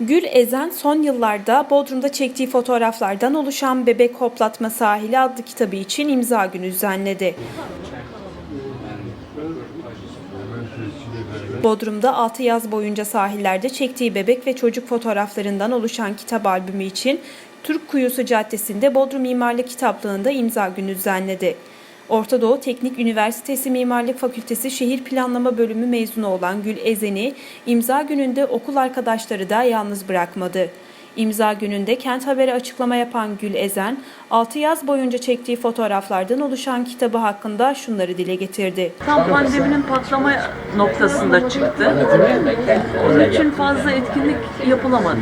Gül Ezen son yıllarda Bodrum'da çektiği fotoğraflardan oluşan Bebek Hoplatma Sahili adlı kitabı için imza günü düzenledi. Bodrum'da 6 yaz boyunca sahillerde çektiği bebek ve çocuk fotoğraflarından oluşan kitap albümü için Türk Kuyusu Caddesi'nde Bodrum Mimarlık Kitaplığı'nda imza günü düzenledi. Orta Doğu Teknik Üniversitesi Mimarlık Fakültesi Şehir Planlama Bölümü mezunu olan Gül Ezen'i imza gününde okul arkadaşları da yalnız bırakmadı. İmza gününde Kent Haber'e açıklama yapan Gül Ezen, 6 yaz boyunca çektiği fotoğraflardan oluşan kitabı hakkında şunları dile getirdi. Tam pandeminin patlama noktasında çıktı. Onun için fazla etkinlik yapılamadı.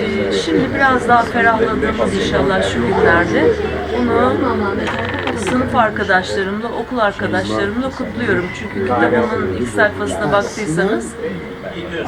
Ee, Şimdi biraz daha ferahladığımız inşallah şu günlerde bunu sınıf arkadaşlarımla, okul arkadaşlarımla kutluyorum. Çünkü kitabımın ilk sayfasına baktıysanız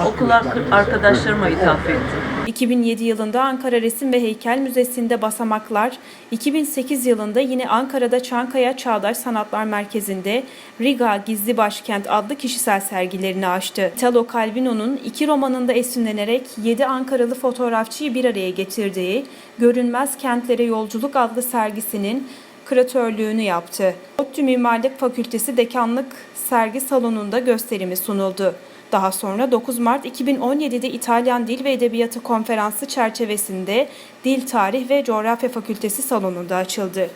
okul arkadaşlarıma ithaf ettim. 2007 yılında Ankara Resim ve Heykel Müzesi'nde basamaklar, 2008 yılında yine Ankara'da Çankaya Çağdaş Sanatlar Merkezi'nde Riga Gizli Başkent adlı kişisel sergilerini açtı. Italo Calvino'nun iki romanında esinlenerek 7 Ankaralı fotoğrafçıyı bir araya getirdiği Görünmez Kentlere Yolculuk adlı sergisinin küratörlüğünü yaptı. ODTÜ Mimarlık Fakültesi Dekanlık Sergi Salonu'nda gösterimi sunuldu. Daha sonra 9 Mart 2017'de İtalyan Dil ve Edebiyatı Konferansı çerçevesinde Dil, Tarih ve Coğrafya Fakültesi salonunda açıldı.